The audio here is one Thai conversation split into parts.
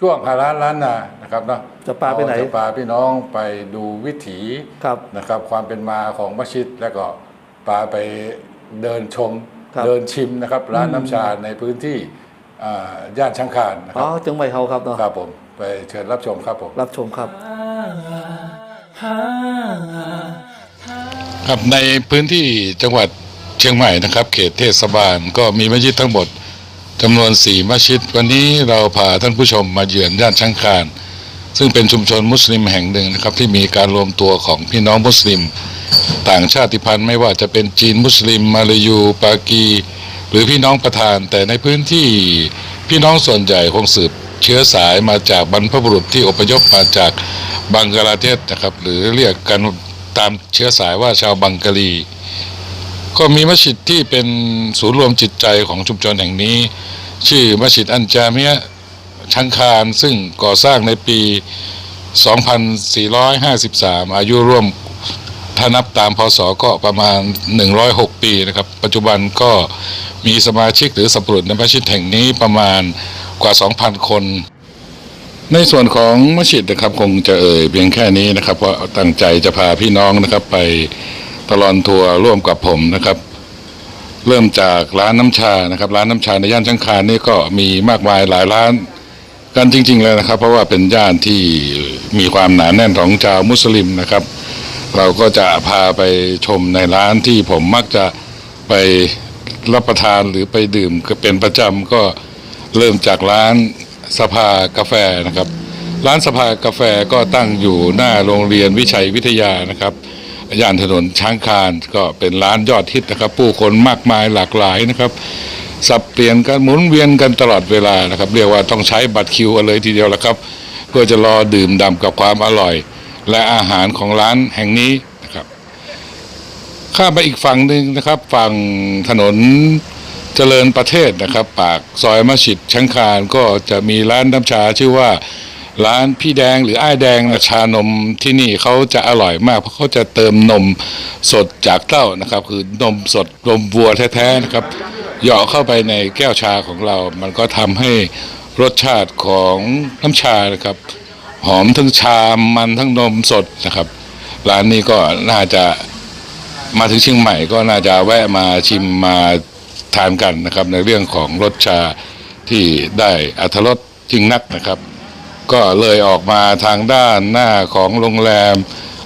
ช่วงฮาร้านล้านนานะครับเนาะจะพาไปไหนเรจะพาพี่น้องไปดูวิถีครับนะครับ ความเป็นมาของมัสยิดแล้วก็พาไปเดินชมครับเดินชิมนะครับ ร้านน้ำชาในพื้นที่อ่าย่านชังคานนะคอ๋รัอบจังหวัดเขาครับเนาะครับผมไปเชิญรับชมครับผมรับชมครับ ครับในพื้นที่จังหวัดเชียงใหม่นะครับ เขตเทศบาลก็มีมัสยิดทั้งหมด จำนวนสี่มัสยิด วันนี้เราพาท่านผู้ชมมาเยือนย่านชังคานซึ่งเป็นชุมชนมุสลิมแห่งหนึ่งนะครับ ที่มีการรวมตัวของพี่น้องมุสลิม ต่างชาติพันธุ์ไม่ว่าจะเป็นจีนมุสลิม มาลายู ปากี หรือพี่น้องประธาน แต่ในพื้นที่พี่น้องส่วนใหญ่คงสืบเชื้อสายมาจากบรรพบุรุษที่อพยพมาจากบังกลาเทศนะครับ หรือเรียกกันตามเชื้อสายว่าชาวบังกลี ก็มีมัสยิดที่เป็นศูนย์รวมจิตใจของชุมชนแห่งนี้ ชื่อมัสยิดอันจาเมียะชังคารซึ่งก่อสร้างในปี 2453 อายุร่วมถ้านับตามพศก็ประมาณ 106 ปีนะครับ ปัจจุบันก็มีสมาชิกหรือสับปรุษในมัสยิดแห่งนี้ประมาณกว่า 2,000 คน ในส่วนของมัสยิดนะครับคงจะเอ่ยเพียงแค่นี้นะครับ เพราะตั้งใจจะพาพี่น้องนะครับไป ตลอนทัวร์ร่วมกับผมนะครับ เริ่มจากร้านน้ำชานะครับ ร้านน้ำชาในย่านชังคานนี่ก็มีมากมายหลายร้านกันจริง ๆ เลยนะครับ เพราะว่าเป็นย่านที่มีความหนาแน่นของชาวมุสลิมนะครับ เราก็จะพาไปชมในร้านที่ผมมักจะไปรับประทานหรือไปดื่มเป็นประจำก็เริ่มจากร้านสภากาแฟนะครับ ร้านสภากาแฟก็ตั้งอยู่หน้าโรงเรียนวิชัยวิทยานะครับ ย่านถนนช้างคานก็เป็นร้านยอดฮิตนะครับ ผู้คนมากมายหลากหลายนะครับ สับเปลี่ยนกันหมุนเวียนกันตลอดเวลานะครับ เรียกว่าต้องใช้บัตรคิวเลยทีเดียวละครับ เพื่อจะรอดื่มด่ำกับความอร่อย และอาหารของร้านแห่งนี้นะครับข้ามไปอีกฝั่งหนึ่งนะครับ ฝั่งถนนเจริญประเทศนะครับ ปากซอยมัสยิดชังคานก็จะมีร้านน้ำชาชื่อว่า ร้านพี่แดงหรืออ้ายแดงนะชานมที่นี่เขาจะอร่อยมาก เพราะเขาจะเติมนมสดจากเต้านะครับ คือนมสดนมวัวแท้ๆนะครับเหยาะเข้าไปในแก้วชาของเรา มันก็ทำให้รสชาติของน้ำชานะครับ หอมทั้งชามันทั้งนมสดนะครับ ร้านนี้ก็น่าจะมาถึงเชียงใหม่ก็น่าจะแวะมาชิมมาทานกันนะครับ ในเรื่องของรสชาที่ได้อัธรสจริงนักนะครับ ก็เลยออกมาทางด้านหน้าของโรงแรม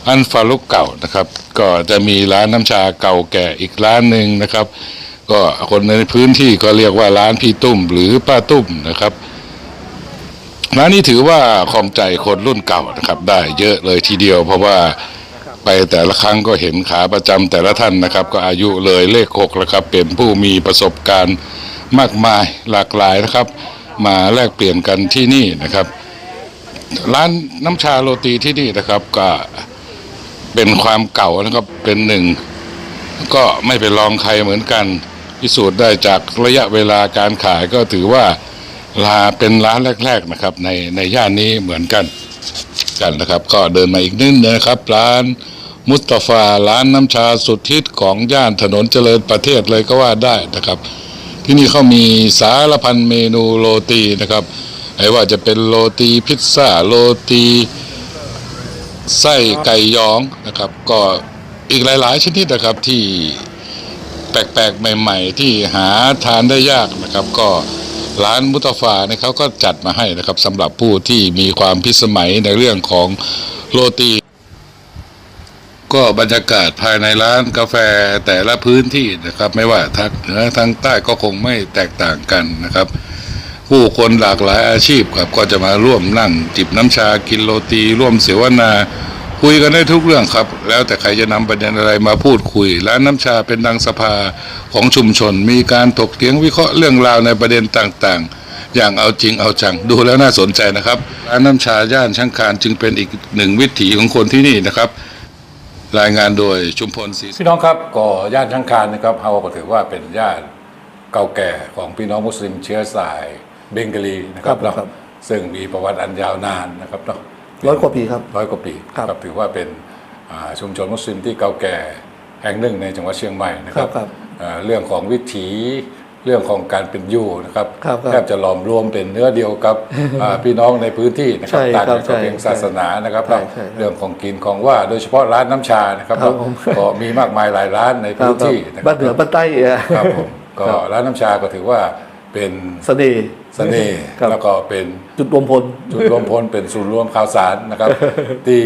อันฟาลุกเก่านะครับ ก็จะมีร้านน้ำชาเก่าแก่อีกร้านหนึ่งนะครับ ก็คนในพื้นที่ก็เรียกว่าร้านพี่ตุ้มหรือป้าตุ้มนะครับร้านนี้ถือว่าครองใจคนรุ่นเก่านะครับ ได้เยอะเลยทีเดียว เพราะว่าไปแต่ละครั้งก็เห็นขาประจำแต่ละท่านนะครับ ก็อายุเลยเลขหกแล้วครับ เป็นผู้มีประสบการณ์มากมายหลากหลายนะครับ มาแลกเปลี่ยนกันที่นี่นะครับ ร้านน้ำชาโรตีที่นี่นะครับ ก็เป็นความเก่านะครับเป็นหนึ่ง ก็ไม่เป็นรองใครเหมือนกัน พิสูจน์ได้จากระยะเวลาการขายก็ถือว่าลาเป็นร้านแรก ๆนะครับ ในในย่านนี้เหมือนกันกันนะครับ ก็เดินมาอีกนิดนนะครับ ร้านมุสตาฟาร้านน้ำชาสุดฮิตของย่านถนนเจริญประเทศเลยก็ว่าได้นะครับ ที่นี่เขามีสารพันเมนูโรตีนะครับ ไม่ว่าจะเป็นโรตีพิซซ่าโรตีไส้ไก่ยองนะครับ ก็อีกหลาย ๆ ชนิดนะครับที่แปลก ๆ ใหม่ ๆ ที่หาทานได้ยากนะครับ ก็ร้านมุตฟาเนี่ยเขาก็จัดมาให้นะครับสำหรับผู้ที่มีความพิสมัยในเรื่องของโรตี ก็บรรยากาศภายในร้านกาแฟแต่ละพื้นที่นะครับ ไม่ว่าทางเหนือทางใต้ก็คงไม่แตกต่างกันนะครับ ผู้คนหลากหลายอาชีพครับก็จะมาร่วมนั่งจิบน้ำชากินโรตี ร่วมเสวนาคุยกันได้ทุกเรื่องครับ แล้วแต่ใครจะนำประเด็นอะไรมาพูดคุยร้านน้ำชาเป็นดังสภาของชุมชน มีการถกเถียงวิเคราะห์เรื่องราวในประเด็นต่างๆ อย่างเอาจริงเอาจังดูแล้วน่าสนใจนะครับร้านน้ำชาย่านช่างคานจึงเป็นอีกหนึ่งวิถีของคนที่นี่นะครับ รายงานโดยชุมพลศรีพี่น้องครับก็ย่านชังคานนะครับเฮาก็ถือว่าเป็นย่านเก่าแก่ของพี่น้องมุสลิมเชื้อสาย เบงกาลีนะครับครับเนาะครับ ซึ่งมีประวัติอันยาวนานนะครับเนาะร้อยกว่าปีครับ ร้อยกว่าปีครับถือว่าเป็นอ่าชุมชนมุสลิมที่เก่าแก่แห่งหนึ่งในจังหวัดเชียงใหม่นะครับครับอ่าเรื่องของวิถีเรื่องของการเป็นอยู่นะครับครับครับแทบจะหลอมรวมเป็นเนื้อเดียวกับ อ่าพี่น้องในพื้นที่นะครับใช่ต่างครับกันกับเพียงใช่ศาสนานะครับใช่ใช่ครับเรื่องของกินของว่าโดยเฉพาะร้านน้ำชานะครับครับผม ก็มีมากมายหลายร้านในครับพื้นที่นะคบ้ารันเหนือบ้านใต้เอ่อ ครับผมก็ร้านน้ำชาก็ถือว่า เป็นเสน่ห์เสน่ห์ครับแล้วก็เป็นจุดรวมพล จุดรวมพลเป็นศูนย์รวมข่าวสารนะครับ ที่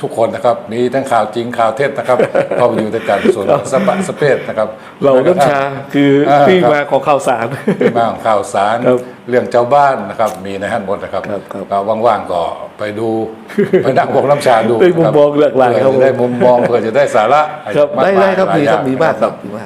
ทุกคนนะครับมีทั้งข่าวจริงข่าวเท็จนะครับเข้าไปอยู่ด้วยกันส่วนสปะสเปซนะครับ เราน้ำชาคืออาที่ครับมาของข่าวสารที่มาของข่าวสารครับเรื่องเจ้าบ้านนะครับมีในห้างหมดนะครับครับครับก็ว่างๆก็ไปดูไปนั่งวงน้ำชาดูได้มุมมองหลากหลายเพื่อครับจะได้มุมมองเพื่อจะได้สาระครับากได้มายได้ครับหลายดีอครัย่าบงดีมากครับดีมาก